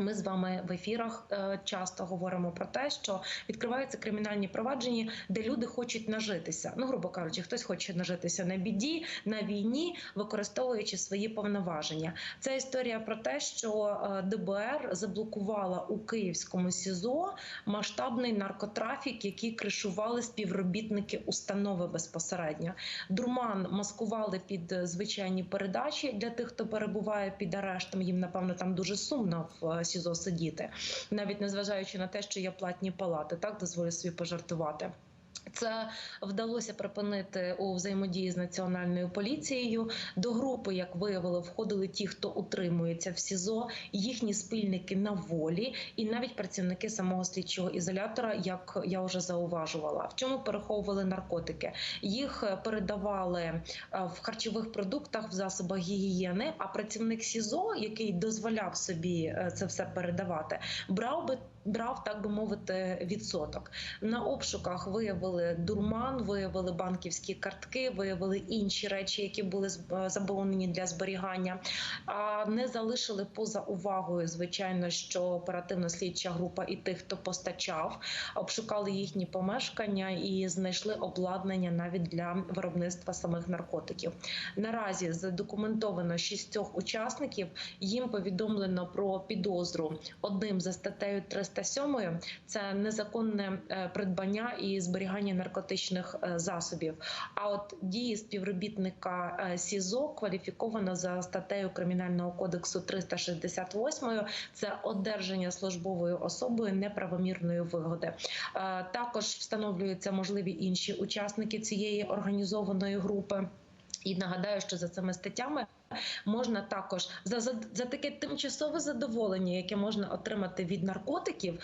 Ми з вами в ефірах е, часто говоримо про те, що відкриваються кримінальні провадження, де люди хочуть нажитися. Ну, грубо кажучи, хтось хоче нажитися на біді, на війні, використовуючи свої повноваження. Це історія про те, що е, ДБР заблокувала у Київському СІЗО масштабний наркотрафік, який кришували співробітники установи безпосередньо. Дурман маскували під е, звичайні передачі для тих, хто перебуває під арештом. Їм напевно там дуже сумно в СІЗО сидіти, навіть незважаючи на те, що є платні палати, так дозволю собі пожартувати. Це вдалося припинити у взаємодії з національною поліцією. До групи, як виявили, входили ті, хто утримується в СІЗО, їхні спільники на волі, і навіть працівники самого слідчого ізолятора, як я вже зауважувала. В чому переховували наркотики? Їх е, передавали е, в харчових продуктах, в засобах гігієни. А працівник СІЗО, який дозволяв собі е, це все передавати, брав би брав, так би мовити, відсоток. На обшуках виявили дурман, виявили банківські картки, виявили інші речі, які були заборонені для зберігання. А не залишили поза увагою, звичайно, що оперативно слідча група і тих, хто постачав, обшукали їхні помешкання і знайшли обладнання навіть для виробництва самих наркотиків. Наразі задокументовано шістьох учасників. Їм повідомлено про підозру одним за статтею 300 307 – це незаконне е, придбання і зберігання наркотичних е, засобів. А от дії співробітника е, СІЗО кваліфіковано за статтею кримінального кодексу 368 – це одержання службовою особою неправомірної вигоди. Також встановлюються можливі інші учасники цієї організованої групи. І нагадаю, що за цими статтями можна також за за, за таке тимчасове задоволення, яке можна отримати від наркотиків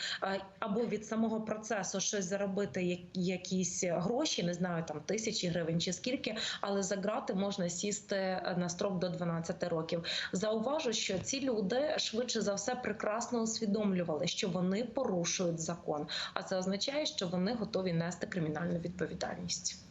або від самого процесу щось заробити, якісь гроші, не знаю, там тисячі гривень чи скільки, але за грати можна сісти на строк до 12 років. Зауважу, що ці люди швидше за все прекрасно усвідомлювали, що вони порушують закон, а це означає, що вони готові нести кримінальну відповідальність.